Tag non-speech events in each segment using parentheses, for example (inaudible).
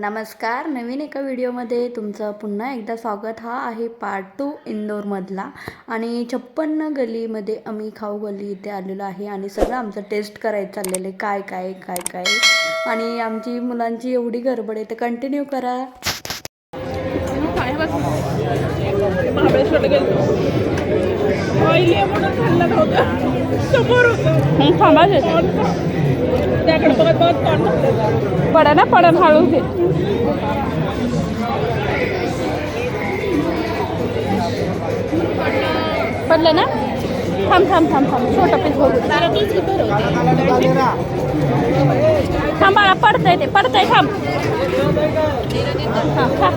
नमस्कार. नवीन एका व्हिडिओमध्ये तुमचं पुन्हा एकदा स्वागत. हा आहे पार्ट टू इंदोरमधला आणि छप्पन्न गलीमध्ये आम्ही खाऊ गली इथे आलेलो आहे आणि सगळं आमचं टेस्ट करायचं चाललेलं आहे. काय काय काय काय? आणि आमची मुलांची एवढी गडबड आहे तर कंटिन्यू करा. थांबा त्याकडे बघत बघत तोंड टाकलं. पडा ना पडा हळू घे पडलं ना थांब थांब थांब थांब छोटा पीस बघू थांब बाळा पडतंय ते पडतंय थांब हा, खा.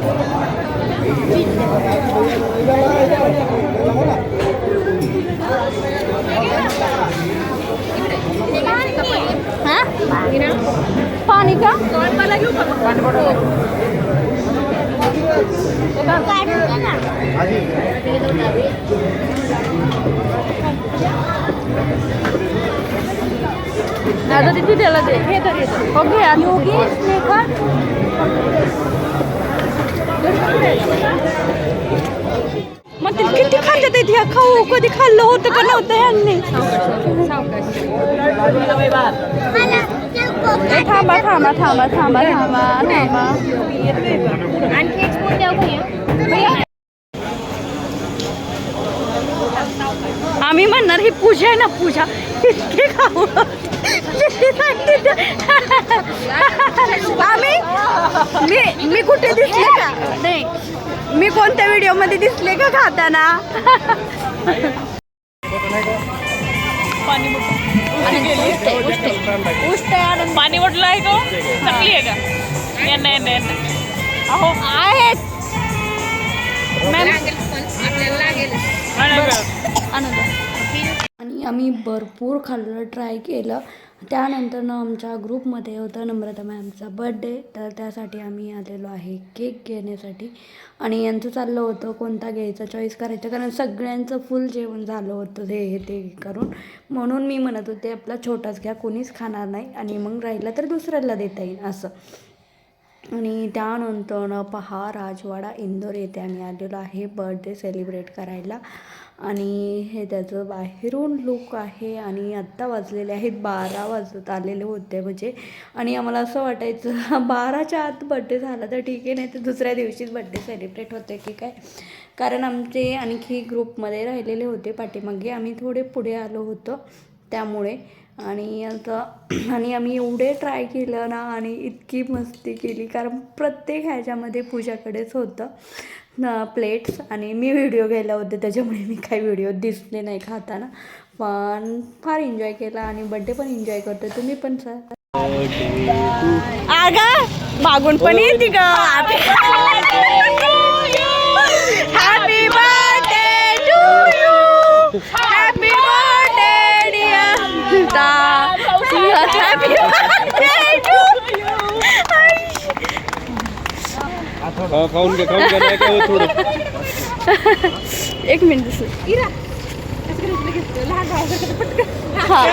हा? पाणी का आता तिथे त्याला दे. हे तर घे आणि मग ते किती खात्यात आहेत? ह्या खाऊ कधी खाल्लं होतं का नव्हतं यांनी ए, थांबा थांबा थांबा थांबा थांबा थांबा. आम्ही म्हणणार ही पूजा आहे ना पूजा. इतके खाऊ आम्ही? मी मी कुठे दिसले का? नाही. मी कोणत्या व्हिडिओमध्ये दिसले का खाताना? पाणी म्हटलं आहे का चांगली आहे का? यांना यांना यांना अहो. आहेत. आनंद आणि आम्ही भरपूर खाल्लं ट्राय केलं. त्यानंतर ना आमच्या ग्रुपमध्ये होतं नम्रता मॅमचा बड्डे तर त्यासाठी आम्ही आलेलो आहे केक घेण्यासाठी. आणि यांचं चाललं होतं कोणता घ्यायचा चॉईस करायचं कारण सगळ्यांचं फुल जेवण झालं होतं हे हे ते करून. म्हणून मी म्हणत होते आपला छोटाच घ्या कोणीच खाणार नाही. आणि मग राहिला तर दुसऱ्याला देता येईल असं. आणि त्यानंतर पहा राजवाडा इंदोर येथे आम्ही आलेलो आहे. बर्थडे सेलिब्रेट करायला. आणि हे त्याचं बाहेरून लुक आहे आणि आत्ता वाजलेले आहेत बारा वाजत आलेले होते म्हणजे. आणि आम्हाला असं वाटायचं (laughs) बाराच्या आत बड्डे झाला तर ठीक आहे नाही तर दुसऱ्या दिवशीच बड्डे सेलिब्रेट होते की काय? कारण आमचे आणखी ग्रुपमध्ये राहिलेले होते. पाठीमागे आम्ही थोडे पुढे आलो होतो. त्यामुळे आणि आता आणि आम्ही एवढे ट्राय केलं ना आणि इतकी मस्ती केली कारण प्रत्येक ह्याच्यामध्ये पूजाकडेच होतं. ना प्लेट्स आणि मी व्हिडिओ घ्यायला होते त्याच्यामुळे मी काही व्हिडिओ दिसले नाही खाताना. पण फार एन्जॉय केला आणि बड्डे पण एन्जॉय करतो तुम्ही पण सर आग मागून पण येते ग happy birthday to you happy birthday dear happy birthday to हा, खाऊन घे खाऊन घे नाही काय होत थोडं. एक मिनिट हा.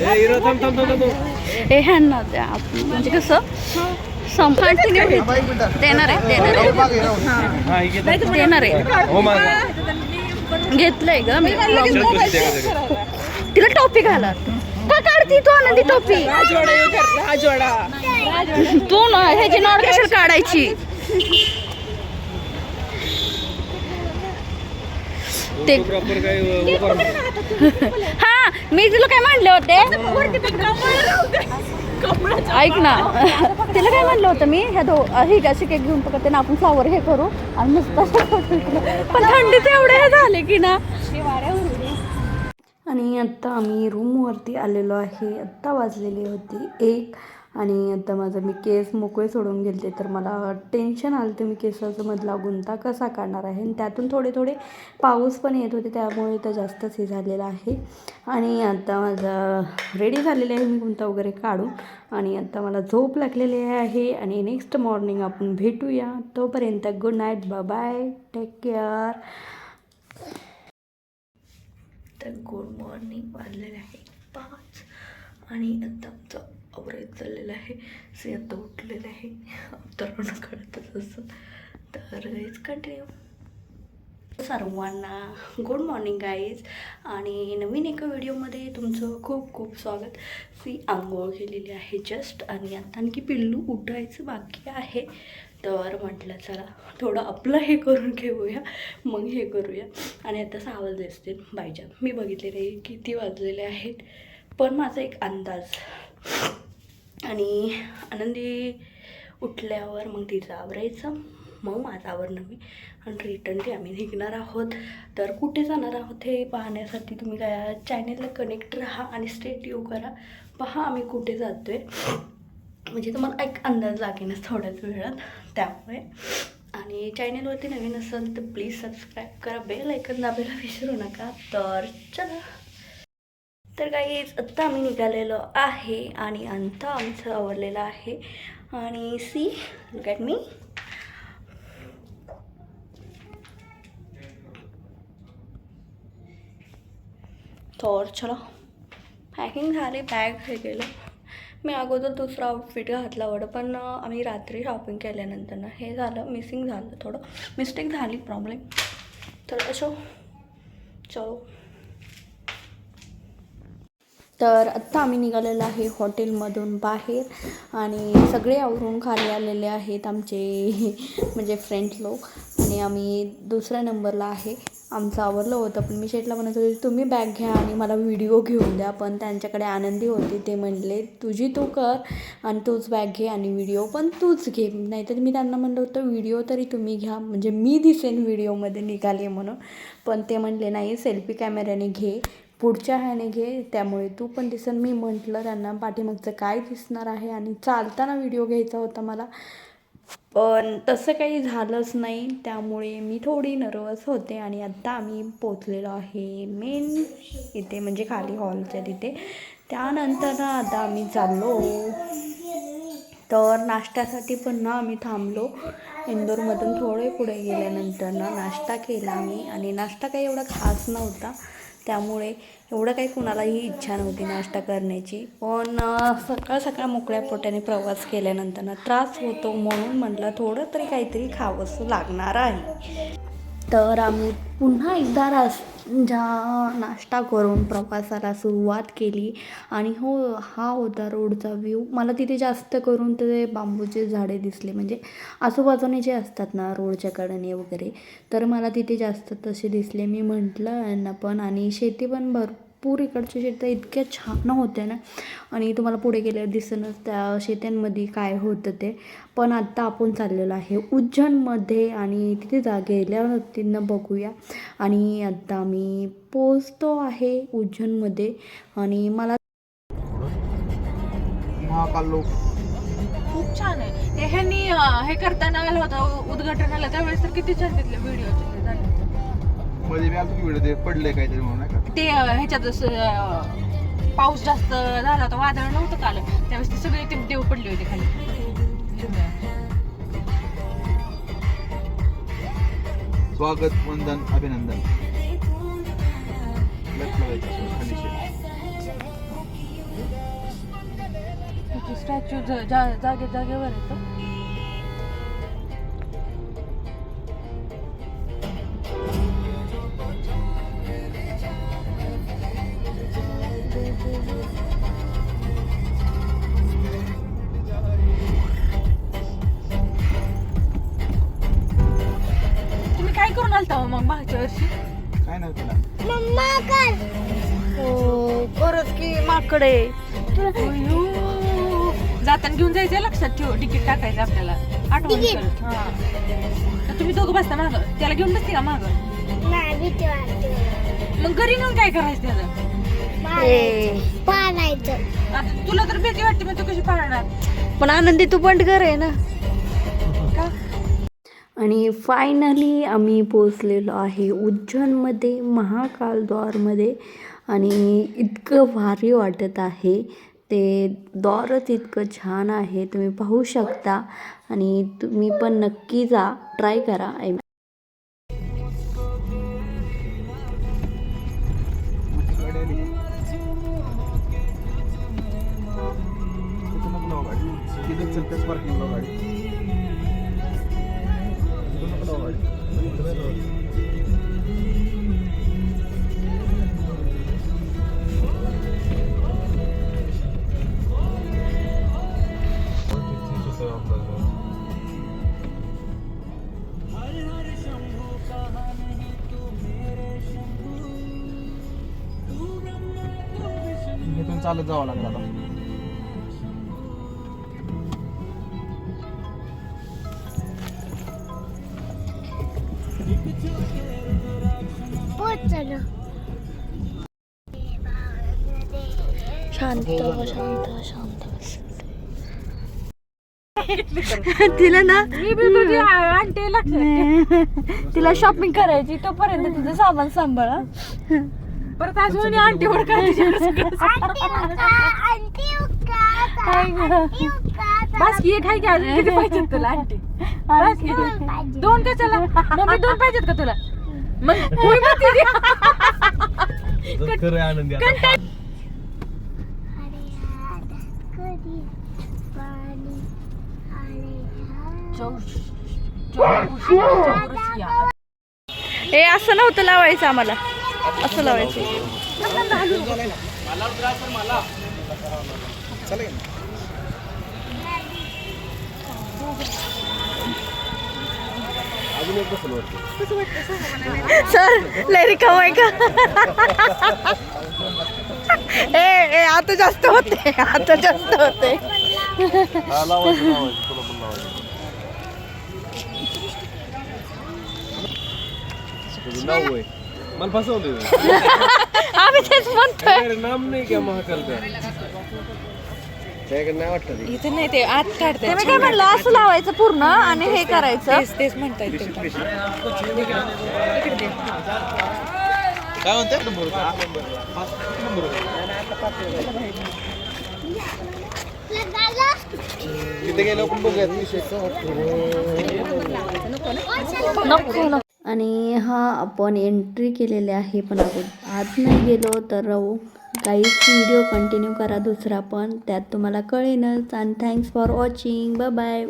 ए, इरा, थांब थांब थांब थांब. हे ह्यांना द्या म्हणजे कसं? देणार आहे देणार आहे. हा, हे घे. देणार आहे. हो माग. घेतलंय ग मी. तिला टोपी घाला ती काढती तू आनंदी टोपी. तू ना ह्याची नॉट कशाला काढायची? ते हा मी तुला काय म्हणले होते? ऐक ना. तिला काय म्हणलं होतं मी? ह्या दो हे अशी केक घेऊन पकडते ना आपण फ्लावर हे करू. आणि नुसतं पण थंडीत एवढे हे झाले की ना. आणि आत्ता आम्ही रूमवरती आलेलो आहे. आत्ता वाजलेली होती एक आणि आता माझं मी केस मोकळे सोडून गेले तर मला टेन्शन आलं ते मी केसाचं मधला गुंता कसा काढणार आहे. आणि त्यातून थोडे थोडे पाऊस पण येत होते त्यामुळे तर जास्तच हे झालेलं आहे. आणि आता माझं रेडी झालेलं आहे मी गुंता वगैरे काढून. आणि आता मला झोप लागलेली आहे आणि नेक्स्ट मॉर्निंग आपण भेटूया. तोपर्यंत good night bye take care तर गुड मॉर्निंग वाजलेले आहे पाच आणि आता आमचं आवरायचं चाललेलं आहे. से आता उठलेलं आहे. अवतरण कळतच असं तर गाईज कंटिन्यू सर्वांना गुड मॉर्निंग गाईज आणि नवीन एका व्हिडिओमध्ये तुमचं खूप खूप स्वागत. सी आंघोळ केलेली आहे जस्ट आणि आता आणखी पिल्लू उठायचं बाकी आहे. तर म्हटलं चला थोडं आपलं हे करून घेऊया मग हे करूया. आणि आता सहा वाजले असतील बायच्या मी बघितले नाही किती वाजलेले आहेत पण माझा एक अंदाज. आणि आनंदी उठल्यावर मग तिचं आवरायचं मग माझं आवरणं मी आणि रिटर्न ते आम्ही निघणार आहोत. तर कुठे जाणार आहोत हे पाहण्यासाठी तुम्ही काय चॅनेलला कनेक्ट राहा आणि स्टेट यू करा. पहा आम्ही कुठे जातो आहे म्हणजे तुम्हाला एक अंदाज लागेलच थोड्याच वेळात. त्यामुळे. आणि चॅनेलवरती नवीन असेल तर प्लीज सबस्क्राईब करा. बेल ऐकून दाबायला विसरू नका. तर चला. तर काही आत्ता आम्ही निघालेलो आहे आणि अंत आमचं आवरलेलं आहे. आणि सी लुक ॲट मी तर चला. पॅकिंग झाली बॅग हे गेलं मी अगोदर दुसरा आउटफिट घातला वडं पण आम्ही रात्री शॉपिंग केल्यानंतर ना हे झालं मिसिंग झालं थोडं. मिस्टेक झाली प्रॉब्लेम तर असो. चलो. तर आत्ता आम्ही निघालेलो आहे हॉटेलमधून बाहेर आणि सगळे आवरून खाली आलेले आहेत आमचे (laughs) म्हणजे फ्रेंड लोक. आणि आम्ही दुसऱ्या नंबरला आहे. आमचं आवरलं होतं पण मी शेटला म्हणत होते तुम्ही बॅग घ्या आणि मला व्हिडिओ घेऊन द्या. पण त्यांच्याकडे आनंदी होती ते म्हणले तुझी तू कर आणि तूच बॅग घे आणि व्हिडिओ पण तूच घे. नाहीतर मी त्यांना म्हणलं होतं व्हिडिओ तरी तुम्ही घ्या म्हणजे मी दिसेन व्हिडिओमध्ये निघाली म्हणून. पण ते म्हणले नाही सेल्फी कॅमेऱ्याने घे पुढच्या ह्याने घे त्यामुळे तू पण दिसन. मी म्हटलं त्यांना पाठीमागचं काय दिसणार आहे? आणि चालताना व्हिडिओ घ्यायचा होता मला. पण तसं काही झालंच नाही. त्यामुळे मी थोडी नर्वस होते आणि आत्ता आम्ही पोचलेलो आहे मेन इथे म्हणजे खाली हॉलच्या तिथे. त्यानंतर ना आता आम्ही चाललो. तर नाश्त्यासाठी पण ना आम्ही थांबलो. इंदोरमधून थोडे पुढे गेल्यानंतर ना नाश्ता केला आम्ही. आणि नाश्ता काही एवढा खास नव्हता. त्यामुळे एवढं काही कुणालाही इच्छा नव्हती नाश्ता करण्याची. पण सकाळ सकाळ मोकळ्या पोट्याने प्रवास केल्यानंतर ना त्रास होतो म्हणून म्हटलं थोडं तरी काहीतरी खावंसं लागणार आहे. तर आम्ही पुन्हा एकदा रास ज्या नाश्ता करून प्रवासाला सुरुवात केली आणि हो हा होता रोडचा व्ह्यू मला तिथे जास्त करून ते बांबूचे झाडे दिसले. म्हणजे आजूबाजूने जे असतात ना रोडच्या कडेने वगैरे तर मला तिथे जास्त तसे दिसले. मी म्हटलं यांना पण आणि शेती पण भरपूर इकडच्या शेती इतक्या छान होत्या ना. आणि तुम्हाला पुढे गेल्यावर दिसणंच त्या शेत्यांमध्ये काय होतं ते. पण आत्ता आपण चाललेलो आहे उज्जैनमध्ये आणि तिथे जा गेल्यावर तिथनं बघूया. आणि आत्ता आम्ही पोचतो आहे उज्जैनमध्ये. आणि मला खूप छान आहे. हे करताना आलं होतं उद्घाटनाला त्यावेळेस तर किती छान तिथले व्हिडिओ मध्ये मी आलो की व्हिडिओ ते पडले काहीतरी म्हणून नाही का? ते अं, ह्याच्यात असं, पाऊस जास्त झाला होता वादळ नव्हतं काल. त्यावेळेस ते सगळे ते देव पडले होते खाली. स्वागत वंदन अभिनंदन. Left ला जायचं असं, खाली शेत. स्टॅच्यू जागे जागेवर येतो वर्षी काय नाही तुला हो खरंच की माकडे. जाताना घेऊन जायचं लक्षात ठेव. तिकीट टाकायचं आपल्याला. आठवण करत. हा. तर तुम्ही दोघं बसता माग. त्याला घेऊन बसते का माग? मग घरी नेऊन काय करायचं त्याचं? ए. पाळायचं. आता तुला तर भीती वाटते मग तू कशी पाळणार? पण आनंदी तू बंड कर आहे ना. आणि फायनली आम्ही पोचलेलो आहे उज्जैनमध्ये महाकाल द्वारमध्ये. आणि इतकं भारी वाटत आहे. ते द्वारच इतकं छान आहे. तुम्ही पाहू शकता. आणि तुम्ही पण नक्की जा. ट्राय करा. आय तिथं गाडी गाडी इथून चालत जावं लागेल आता शांत शांत शांत. (laughs) तिला ना मी बी तुझी आंटी लक्षात (laughs) (laughs) तिला शॉपिंग करायची तोपर्यंत तुझं सामान सांभाळ हं. परत अजून तुझ्यावर सगळं. बस की एक आहे की अजून किती पाहिजेत तुला आंटी? बस. की दोन का चला मम्मी दोन पाहिजेत का तुला? मग आनंदी आता. कंटाळ- कधी पाणी आले चौरसिया. ए असं नव्हतं लावायचं आम्हाला. असं लावायचं. सर लय रिकाम आहे का? ए ए आता जास्त होते आता जास्त होते. तुझं नाव आहे मला फसवते (laughs) आम्ही तेच म्हणतोय. काय नाम नाही का महाकाल का त्याकडे नाही वाटतं ते. इथे नाही ते आत काढते. ते मी काय म्हणलं असं लावायचं पूर्ण आणि हे करायचं. तेच तेच म्हणता येते काय म्हणते? नंबर नंबर तिथे गेलो आपण बघूयात. विषय नको नको. आणि हा आपण एंट्री केलेले आहे पण आपण आत नाही गेलो तर राहू. काहीच व्हिडिओ कंटिन्यू करा दुसरा पण. त्यात तुम्हाला कळेनच आणि thanks for watching bye bye